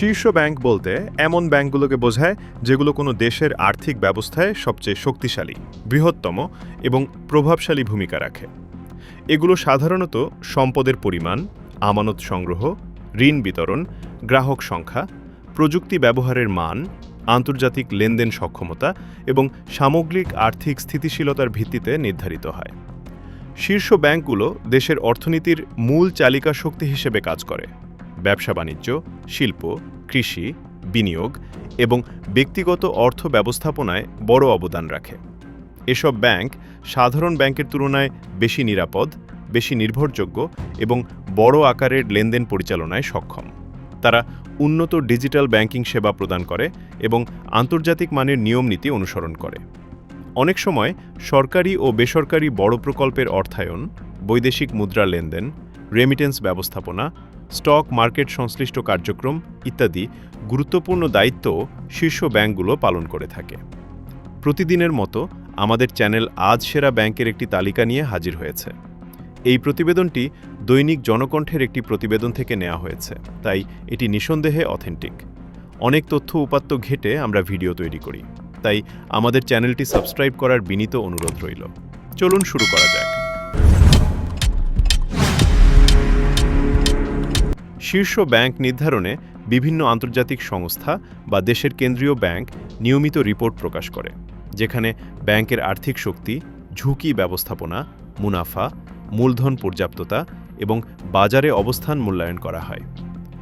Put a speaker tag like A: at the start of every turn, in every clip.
A: শীর্ষ ব্যাংক বলতে এমন ব্যাংকগুলোকে বোঝায় যেগুলো কোনো দেশের আর্থিক ব্যবস্থায় সবচেয়ে শক্তিশালী, বৃহত্তম এবং প্রভাবশালী ভূমিকা রাখে। এগুলো সাধারণত সম্পদের পরিমাণ, আমানত সংগ্রহ, ঋণ বিতরণ, গ্রাহক সংখ্যা, প্রযুক্তি ব্যবহারের মান, আন্তর্জাতিক লেনদেন সক্ষমতা এবং সামগ্রিক আর্থিক স্থিতিশীলতার ভিত্তিতে নির্ধারিত হয়। শীর্ষ ব্যাংকগুলো দেশের অর্থনীতির মূল চালিকা শক্তি হিসেবে কাজ করে। ব্যবসা বাণিজ্য, শিল্প, কৃষি, বিনিয়োগ এবং ব্যক্তিগত অর্থ ব্যবস্থাপনায় বড় অবদান রাখে। এসব ব্যাংক সাধারণ ব্যাংকের তুলনায় বেশি নিরাপদ, বেশি নির্ভরযোগ্য এবং বড় আকারের লেনদেন পরিচালনায় সক্ষম। তারা উন্নত ডিজিটাল ব্যাংকিং সেবা প্রদান করে এবং আন্তর্জাতিক মানের নিয়মনীতি অনুসরণ করে। অনেক সময় সরকারি ও বেসরকারি বড় প্রকল্পের অর্থায়ন, বৈদেশিক মুদ্রা লেনদেন রেমিটেন্স ব্যবস্থাপনা স্টক মার্কেট সংশ্লিষ্ট কার্যক্রম ইত্যাদি গুরুত্বপূর্ণ দায়িত্ব শীর্ষ ব্যাংকগুলো পালন করে থাকে। প্রতিদিনের মতো আমাদের চ্যানেল আজ সেরা ব্যাংকের একটি তালিকা নিয়ে হাজির হয়েছে। এই প্রতিবেদনটি দৈনিক জনকণ্ঠের একটি প্রতিবেদন থেকে নেওয়া হয়েছে, তাই এটি নিঃসন্দেহে অথেন্টিক। অনেক তথ্য উপাত্ত ঘেটে আমরা ভিডিও তৈরি করি, তাই আমাদের চ্যানেলটি সাবস্ক্রাইব করার বিনীত অনুরোধ রইল। চলুন শুরু করা যাক। শীর্ষ ব্যাংক নির্ধারণে বিভিন্ন আন্তর্জাতিক সংস্থা বা দেশের কেন্দ্রীয় ব্যাংক নিয়মিত রিপোর্ট প্রকাশ করে, যেখানে ব্যাংকের আর্থিক শক্তি, ঝুঁকি ব্যবস্থাপনা, মুনাফা, মূলধন পর্যাপ্ততা এবং বাজারে অবস্থান মূল্যায়ন করা হয়।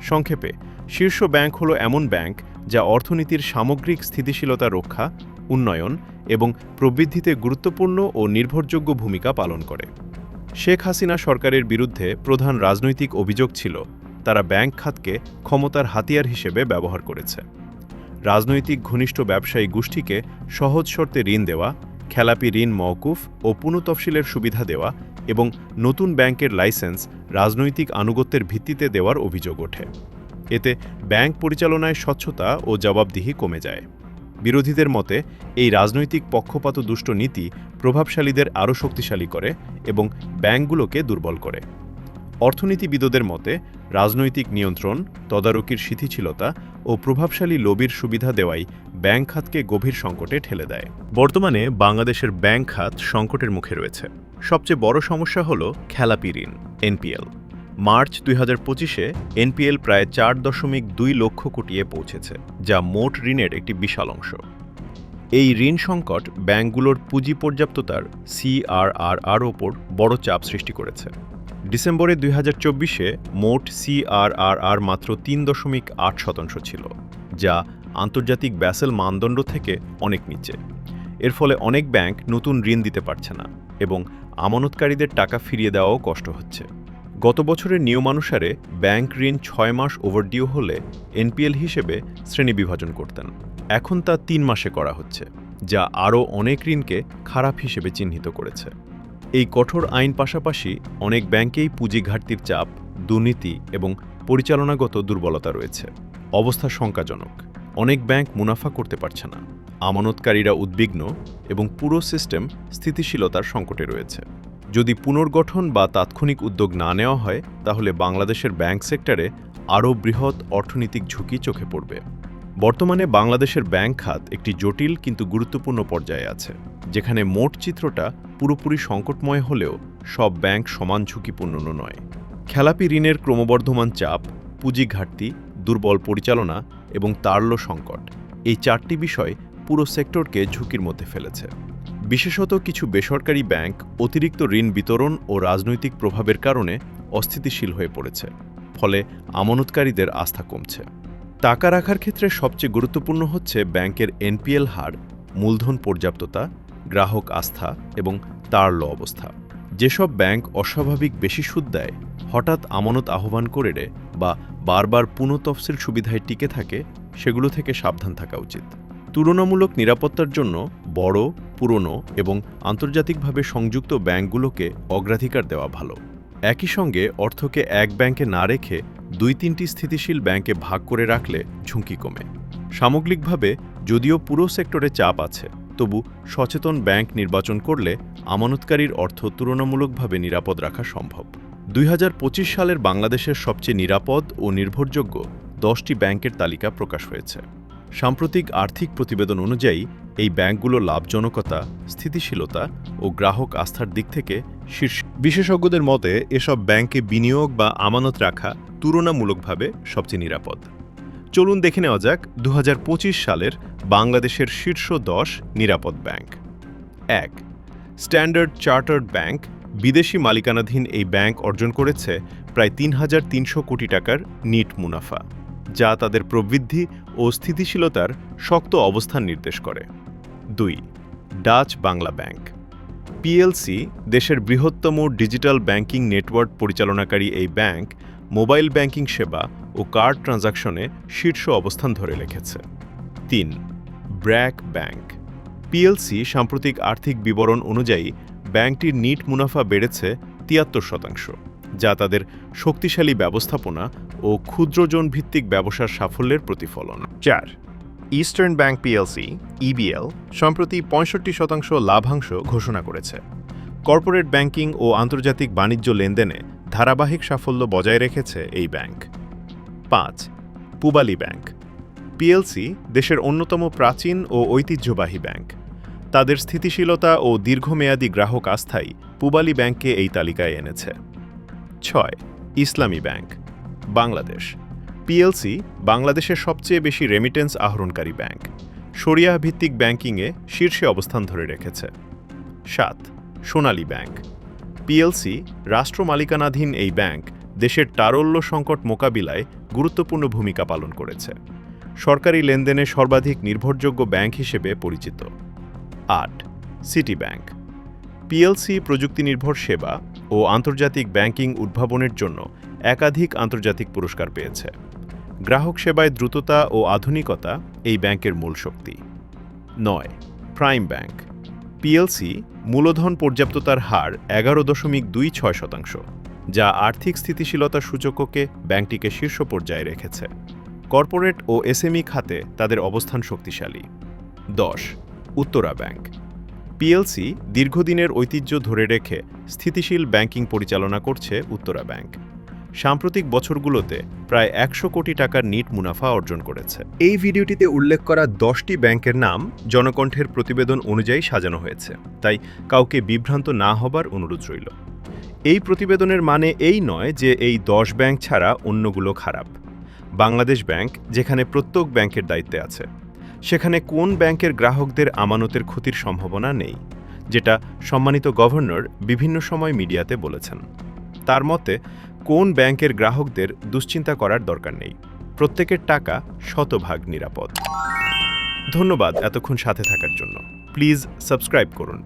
A: সংক্ষেপে, শীর্ষ ব্যাংক হলো এমন ব্যাংক যা অর্থনীতির সামগ্রিক স্থিতিশীলতা রক্ষা, উন্নয়ন এবং প্রবৃদ্ধিতে গুরুত্বপূর্ণ ও নির্ভরযোগ্য ভূমিকা পালন করে। শেখ হাসিনা সরকারের বিরুদ্ধে প্রধান রাজনৈতিক অভিযোগ ছিল তারা ব্যাংক খাতকে ক্ষমতার হাতিয়ার হিসেবে ব্যবহার করেছে। রাজনৈতিক ঘনিষ্ঠ ব্যবসায়ী গোষ্ঠীকে সহজ শর্তে ঋণ দেওয়া, খেলাপি ঋণ মওকুফ ও পুনঃতফসিলের সুবিধা দেওয়া এবং নতুন ব্যাংকের লাইসেন্স রাজনৈতিক আনুগত্যের ভিত্তিতে দেওয়ার অভিযোগ ওঠে। এতে ব্যাংক পরিচালনায় স্বচ্ছতা ও জবাবদিহি কমে যায়। বিরোধীদের মতে, এই রাজনৈতিক পক্ষপাত দুষ্ট নীতি প্রভাবশালীদের আরও শক্তিশালী করে এবং ব্যাংকগুলোকে দুর্বল করে। অর্থনীতিবিদদের মতে, রাজনৈতিক নিয়ন্ত্রণ, তদারকির শিথিলতা ও প্রভাবশালী লবির সুবিধা দেওয়াই ব্যাংক খাতকে গভীর সংকটে ঠেলে দেয়। বর্তমানে বাংলাদেশের ব্যাংক খাত সংকটের মুখে রয়েছে। সবচেয়ে বড় সমস্যা হল খেলাপি ঋণ, এনপিএল। মার্চ দুই হাজার পঁচিশে এনপিএল প্রায় চার দশমিক দুই লক্ষ কোটিয়ে পৌঁছেছে, যা মোট ঋণের একটি বিশাল অংশ। এই ঋণ সংকট ব্যাংকগুলোর পুঁজি পর্যাপ্ততার সিআরআরআর ওপর বড় চাপ সৃষ্টি করেছে। ডিসেম্বরে দুই হাজার চব্বিশে মোট সিআরআরআর মাত্র তিন দশমিক আট শতাংশ ছিল, যা আন্তর্জাতিক ব্যাসেল মানদণ্ড থেকে অনেক নিচে। এর ফলে অনেক ব্যাংক নতুন ঋণ দিতে পারছে না এবং আমানতকারীদের টাকা ফিরিয়ে দেওয়াও কষ্ট হচ্ছে। গত বছরের নিয়মানুসারে ব্যাংক ঋণ ছয় মাস ওভারডিউ হলে এনপিএল হিসেবে শ্রেণীবিভাজন করতেন। এখন তা তিন মাসে করা হচ্ছে, যা আরও অনেক ঋণকে খারাপ হিসেবে চিহ্নিত করেছে। এই কঠোর আইন পাশাপাশি অনেক ব্যাংকেই পুঁজি ঘাটতির চাপ, দুর্নীতি এবং পরিচালনাগত দুর্বলতা রয়েছে। অবস্থা শঙ্কাজনক। অনেক ব্যাংক মুনাফা করতে পারছে না। আমানতকারীরা উদ্বিগ্ন এবং পুরো সিস্টেম স্থিতিশীলতার সংকটে রয়েছে। যদি পুনর্গঠন বা তাৎক্ষণিক উদ্যোগ না নেওয়া হয়, তাহলে বাংলাদেশের ব্যাংক সেক্টরে আরও বৃহৎ অর্থনৈতিক ঝুঁকি চোখে পড়বে। বর্তমানে বাংলাদেশের ব্যাংক খাত একটি জটিল কিন্তু গুরুত্বপূর্ণ পর্যায়ে আছে, যেখানে মোট চিত্রটা পুরোপুরি সংকটময় হলেও সব ব্যাংক সমান ঝুঁকিপূর্ণ নয়। খেলাপি ঋণের ক্রমবর্ধমান চাপ, পুঁজি ঘাটতি, দুর্বল পরিচালনা এবং তারল্য সংকট এই চারটি বিষয় পুরো সেক্টরকে ঝুঁকির মধ্যে ফেলেছে। বিশেষত কিছু বেসরকারি ব্যাংক অতিরিক্ত ঋণ বিতরণ ও রাজনৈতিক প্রভাবের কারণে অস্থিতিশীল হয়ে পড়েছে, ফলে আমানতকারীদের আস্থা কমছে। টাকা রাখার ক্ষেত্রে সবচেয়ে গুরুত্বপূর্ণ হচ্ছে ব্যাংকের এনপিএল হার, মূলধন পর্যাপ্ততা, গ্রাহক আস্থা এবং তারল্য অবস্থা। যেসব ব্যাংক অস্বাভাবিক বেশি সুদ দেয়, হঠাৎ আমানত আহ্বান করে রে বা বারবার পুনঃতফসিল সুবিধায় টিকে থাকে, সেগুলো থেকে সাবধান থাকা উচিত। তুলনামূলক নিরাপত্তার জন্য বড়, পুরনো এবং আন্তর্জাতিকভাবে সংযুক্ত ব্যাংকগুলোকে অগ্রাধিকার দেওয়া ভালো। একই সঙ্গে অর্থকে এক ব্যাংকে না রেখে দুই তিনটি স্থিতিশীল ব্যাংকে ভাগ করে রাখলে ঝুঁকি কমে। সামগ্রিকভাবে, যদিও পুরো সেক্টরে চাপ আছে, তবু সচেতন ব্যাংক নির্বাচন করলে আমানতকারীর অর্থ তুলনামূলকভাবে নিরাপদ রাখা সম্ভব। দুই হাজার পঁচিশ সালের বাংলাদেশের সবচেয়ে নিরাপদ ও নির্ভরযোগ্য দশটি ব্যাংকের তালিকা প্রকাশ হয়েছে। সাম্প্রতিক আর্থিক প্রতিবেদন অনুযায়ী, এই ব্যাংকগুলো লাভজনকতা, স্থিতিশীলতা ও গ্রাহক আস্থার দিক থেকে শীর্ষ। বিশেষজ্ঞদের মতে, এসব ব্যাংকে বিনিয়োগ বা আমানত রাখা তুলনামূলকভাবে সবচেয়ে নিরাপদ। চলুন দেখে নেওয়া যাক দু হাজার পঁচিশ সালের বাংলাদেশের শীর্ষ দশ নিরাপদ ব্যাংক। এক, স্ট্যান্ডার্ড চার্টার্ড ব্যাংক বিদেশি মালিকানাধীন এই ব্যাংক অর্জন করেছে প্রায় তিন হাজার তিনশো কোটি টাকার নিট মুনাফা, যা তাদের প্রবৃদ্ধি ও স্থিতিশীলতার শক্ত অবস্থান নির্দেশ করে। দুই, ডাচ বাংলা ব্যাংক, পিএলসি দেশের বৃহত্তম ডিজিটাল ব্যাংকিং নেটওয়ার্ক পরিচালনাকারী এই ব্যাংক মোবাইল ব্যাংকিং সেবা ও কার্ড ট্রানজাকশনে শীর্ষ অবস্থান ধরে রেখেছে। তিন, ব্র্যাক ব্যাংক। পিএলসি সাম্প্রতিক আর্থিক বিবরণ অনুযায়ী ব্যাংকটির নিট মুনাফা বেড়েছে তিয়াত্তর শতাংশ, যা তাদের শক্তিশালী ব্যবস্থাপনা ও ক্ষুদ্রজন ভিত্তিক ব্যবসার সাফল্যের প্রতিফলন। চার, ইস্টার্ন ব্যাংক পিএলসি, ইবিএল, সম্প্রতি পঁয়ষট্টি শতাংশ লাভাংশ ঘোষণা করেছে। কর্পোরেট ব্যাংকিং ও আন্তর্জাতিক বাণিজ্য লেনদেনে ধারাবাহিক সাফল্য বজায় রেখেছে এই ব্যাংক। পাঁচ, পুবালি ব্যাংক। পিএলসি দেশের অন্যতম প্রাচীন ও ঐতিহ্যবাহী ব্যাংক। তাদের স্থিতিশীলতা ও দীর্ঘমেয়াদী গ্রাহক আস্থাই পুবালি ব্যাংককে এই তালিকায় এনেছে। ছয়, ইসলামী ব্যাংক। বাংলাদেশ। পিএলসি বাংলাদেশের সবচেয়ে বেশি রেমিটেন্স আহরণকারী ব্যাংক। শরিয়াহ ভিত্তিক ব্যাংকিংয়ে শীর্ষে অবস্থান ধরে রেখেছে। সাত, সোনালী ব্যাংক। পিএলসি, রাষ্ট্র মালিকানাধীন এই ব্যাংক দেশের তারল্য সংকট মোকাবিলায় গুরুত্বপূর্ণ ভূমিকা পালন করেছে। সরকারি লেনদেনে সর্বাধিক নির্ভরযোগ্য ব্যাংক হিসেবে পরিচিত। আট, সিটি ব্যাংক। পিএলসি প্রযুক্তিনির্ভর সেবা ও আন্তর্জাতিক ব্যাংকিং উদ্ভাবনের জন্য একাধিক আন্তর্জাতিক পুরস্কার পেয়েছে। গ্রাহক সেবায় দ্রুততা ও আধুনিকতা এই ব্যাংকের মূল শক্তি। নয়, প্রাইম ব্যাংক। পিএলসি মূলধন পর্যাপ্ততার হার এগারো দশমিক দুই ছয় শতাংশ, যা আর্থিক স্থিতিশীলতা সূচককে ব্যাংকটিকে শীর্ষ পর্যায়ে রেখেছে। কর্পোরেট ও এসএমই খাতে তাদের অবস্থান শক্তিশালী। দশ, উত্তরা ব্যাংক। পিএলসি দীর্ঘদিনের ঐতিহ্য ধরে রেখে স্থিতিশীল ব্যাংকিং পরিচালনা করছে উত্তরা ব্যাংক। সাম্প্রতিক বছরগুলোতে প্রায় একশো কোটি টাকার নিট মুনাফা অর্জন করেছে। এই ভিডিওটিতে উল্লেখ করা দশটি ব্যাংকের নাম জনকণ্ঠের প্রতিবেদন অনুযায়ী সাজানো হয়েছে, তাই কাউকে বিভ্রান্ত না হবার অনুরোধ রইল। এই প্রতিবেদনের মানে এই নয় যে এই দশ ব্যাংক ছাড়া অন্যগুলো খারাপ। বাংলাদেশ ব্যাংক, যেখানে প্রত্যেক ব্যাংকের দায়িত্বে আছে, সেখানে কোন ব্যাংকের গ্রাহকদের আমানতের ক্ষতির সম্ভাবনা নেই, যেটা সম্মানিত গভর্নর বিভিন্ন সময় মিডিয়াতে বলেছেন। তার মতে কোন ব্যাংকের গ্রাহকদের দুশ্চিন্তা করার দরকার নেই। প্রত্যেকের টাকা শতভাগ নিরাপদ। ধন্যবাদ এতক্ষণ সাথে থাকার জন্য। প্লিজ সাবস্ক্রাইব করুন।